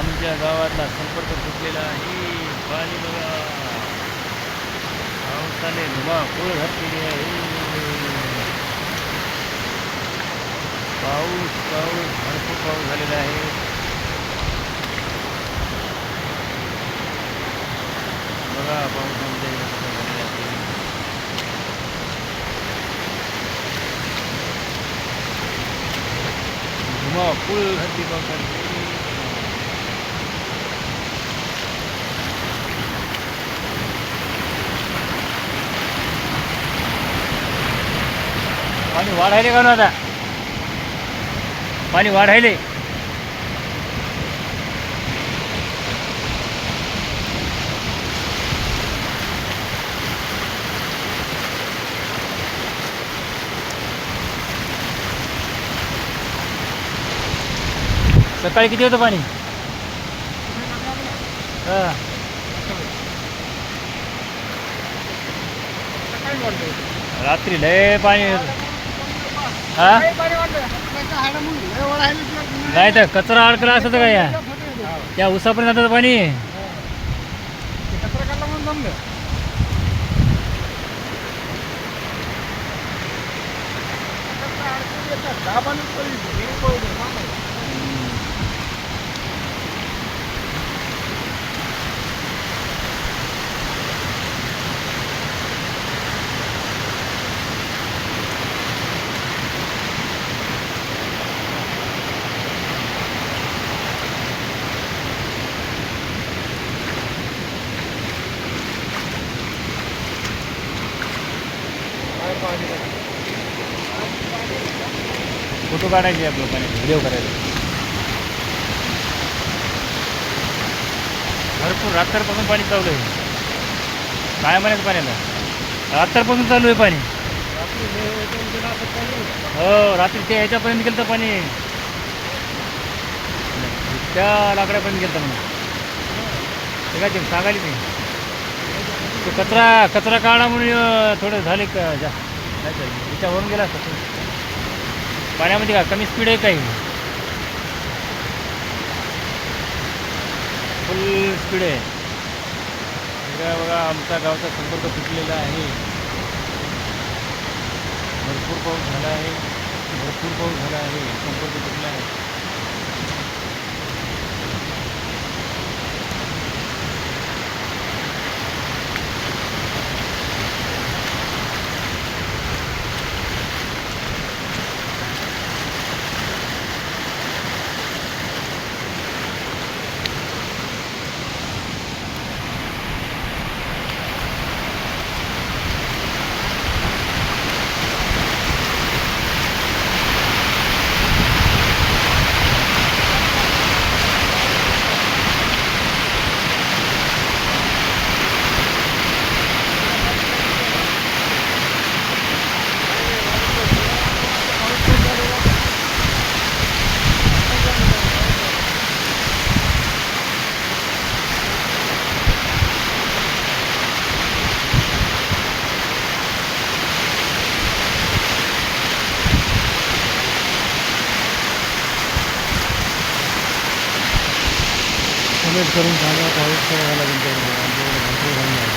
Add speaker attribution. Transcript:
Speaker 1: आमच्या गावातला संपर्क तुटलेला आहे. पाणी बघा. पावसाने धुमाकूळ घातलेली आहे. पाऊस पाऊस. भरपूर पाऊस झालेला आहे. बघा पाऊस आमच्या इकडे झालेला आहे. धुमाकूळ घातली पावसाने. पाणी वाढायले का ना आता? पाणी वाढायले. सकाळी किती होतं पाणी? हा. रात्री लय पाणी होतं. हा? नाही तर कचरा अडकला असत का या? त्या उसापर्यंत जातात पाणी. फोटो काढायचे आप लोकांनी व्हिडिओ करायचे. भरपूर रात्रपासून पाणी चालू आहे. काय म्हणायचं पाण्याला? रात्रपासून चालू आहे पाणी. हो रात्री ते ह्याच्यापर्यंत गेलं तर पाणी. त्या लाकडापर्यंत गेलं म्हणून ते काय ते सांगायला नाही. ते कचरा कचरा काढा म्हणून थोडं झाले का जा. नाही तर त्याच्यावरून गेला असता पाण्यामध्ये का? कमी स्पीड आहे काही? फुल स्पीड आहे. बघा बघा आमच्या गावचा संपर्क तुटलेला आहे. भरपूर पाऊस झाला आहे. भरपूर पाऊस झाला आहे. संपर्क तुटला आहे. हमें धर्मशाला बहुत से अलग अंदर अंदर